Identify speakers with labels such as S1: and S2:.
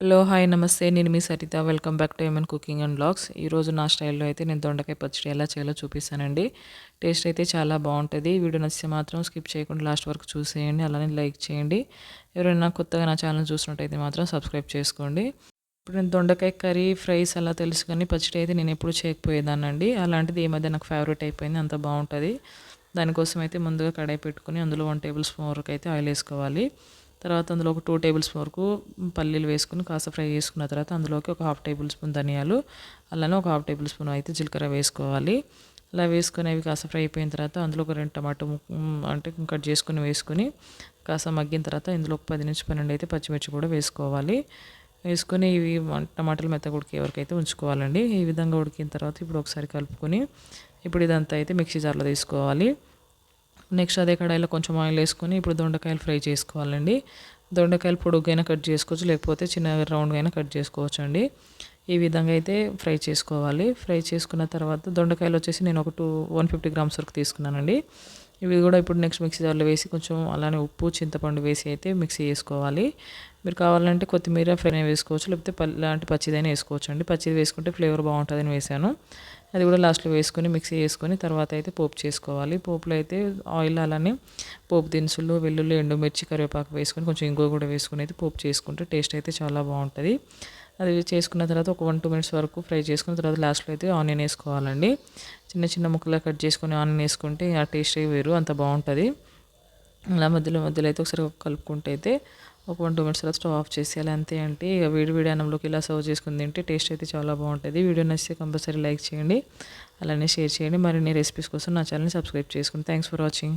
S1: Hello hi నమస్తే. నేను మీ Saritha. Welcome back to Eman cooking and blogs ఈరోజు నా స్టైల్లో అయితే నేను దొండకాయ పచ్చడి ఎలా చేయాలో చూపిస్తానండి. టేస్ట్ అయితే చాలా బాగుంటుంది. వీడియో నచ్చితే మాత్రం స్కిప్ చేయకుండా లాస్ట్ వరకు చూసేయండి. అలానే లైక్ చేయండి. ఎవరైనా కొత్తగా నా ఛానల్ చూసినట్టయితే మాత్రం సబ్స్క్రైబ్ చేసుకోండి. ఇప్పుడు నేను దొండకాయ కర్రీ ఫ్రైస్ అలా తెలుసు కానీ పచ్చడి అయితే నేను ఎప్పుడు చేయకపోయేదానండి అలాంటిది ఈ మధ్య నాకు ఫేవరెట్ అయిపోయింది. అంత బాగుంటుంది. దానికోసం అయితే ముందుగా కడాయి పెట్టుకుని అందులో వన్ టేబుల్ స్పూన్ వరకు అయితే ఆయిల్ వేసుకోవాలి. తర్వాత అందులో ఒక టూ టేబుల్ స్పూన్ వరకు పల్లీలు వేసుకుని కాస్త ఫ్రై చేసుకున్న తర్వాత అందులోకి ఒక హాఫ్ టేబుల్ స్పూన్ ధనియాలు అలానే ఒక హాఫ్ టేబుల్ స్పూన్ అయితే జీలకర్ర వేసుకోవాలి. అలా వేసుకుని అవి కాస్త ఫ్రై అయిపోయిన తర్వాత అందులో ఒక రెండు టమాటో అంటే కట్ చేసుకుని వేసుకొని కాస్త మగ్గిన తర్వాత ఇందులో ఒక పది నుంచి పన్నెండు అయితే పచ్చిమిర్చి కూడా వేసుకోవాలి. వేసుకొని ఇవి టమాటాలు మెత్తగా ఉడికే వరకు అయితే ఉంచుకోవాలండి. ఈ విధంగా ఉడికిన తర్వాత ఇప్పుడు ఒకసారి కలుపుకొని ఇప్పుడు ఇదంతా అయితే మిక్సీ జార్లో తీసుకోవాలి. నెక్స్ట్ అదే కడాయిలో కొంచెం ఆయిల్ వేసుకొని ఇప్పుడు దొండకాయలు ఫ్రై చేసుకోవాలండి. దొండకాయలు పొడుగైనా కట్ చేసుకోవచ్చు లేకపోతే చిన్న రౌండ్గా అయినా కట్ చేసుకోవచ్చు అండి ఈ విధంగా అయితే ఫ్రై చేసుకోవాలి. ఫ్రై చేసుకున్న తర్వాత దొండకాయలు వచ్చేసి నేను ఒక టూ వన్ ఫిఫ్టీ గ్రామ్స్ వరకు తీసుకున్నానండి. ఇవి కూడా ఇప్పుడు నెక్స్ట్ మిక్సీ జార్లో వేసి కొంచెం అలానే ఉప్పు చింతపండు వేసి అయితే మిక్సీ చేసుకోవాలి. మీరు కావాలంటే కొత్తిమీర ఫ్రై వేసుకోవచ్చు లేకపోతే పల్లి లాంటి పచ్చిదైనా వేసుకోవచ్చు అండి పచ్చిది వేసుకుంటే ఫ్లేవర్ బాగుంటుందని వేసాను. అది కూడా లాస్ట్లో వేసుకొని మిక్సీ చేసుకొని తర్వాత అయితే పోపు చేసుకోవాలి. పోపులో అయితే ఆయిల్ అలానే పోపు దినుసులు వెల్లుల్లి ఎండుమిర్చి కరివేపాకు వేసుకొని కొంచెం ఇంకో కూడా వేసుకొని అయితే పోపు చేసుకుంటే టేస్ట్ అయితే చాలా బాగుంటుంది. అది చేసుకున్న తర్వాత ఒక వన్ టూ మినిట్స్ వరకు ఫ్రై చేసుకున్న తర్వాత లాస్ట్లో అయితే ఆనియన్ వేసుకోవాలండి. చిన్న చిన్న ముక్కలు కట్ చేసుకొని ఆనియన్ వేసుకుంటే ఆ టేస్ట్ వేరు అంత బాగుంటుంది. అలా మధ్యలో మధ్యలో అయితే ఒకసారి కలుపుకుంటే అయితే ఒక వన్ టూ మినిట్స్ తర్వాత స్టవ్ ఆఫ్ చేసేయాలి. అంతే అంటే ఇక వేడి వేడి అన్నంలోకి ఇలా సర్వ్ చేసుకుని తింటే టేస్ట్ అయితే చాలా బాగుంటుంది. వీడియో నచ్చితే కంపల్సరీ లైక్ చేయండి. అలానే షేర్ చేయండి. మరిన్ని రెసిపీస్ కోసం నా ఛానల్ని సబ్స్క్రైబ్ చేసుకోండి థ్యాంక్స్ ఫర్ వాచింగ్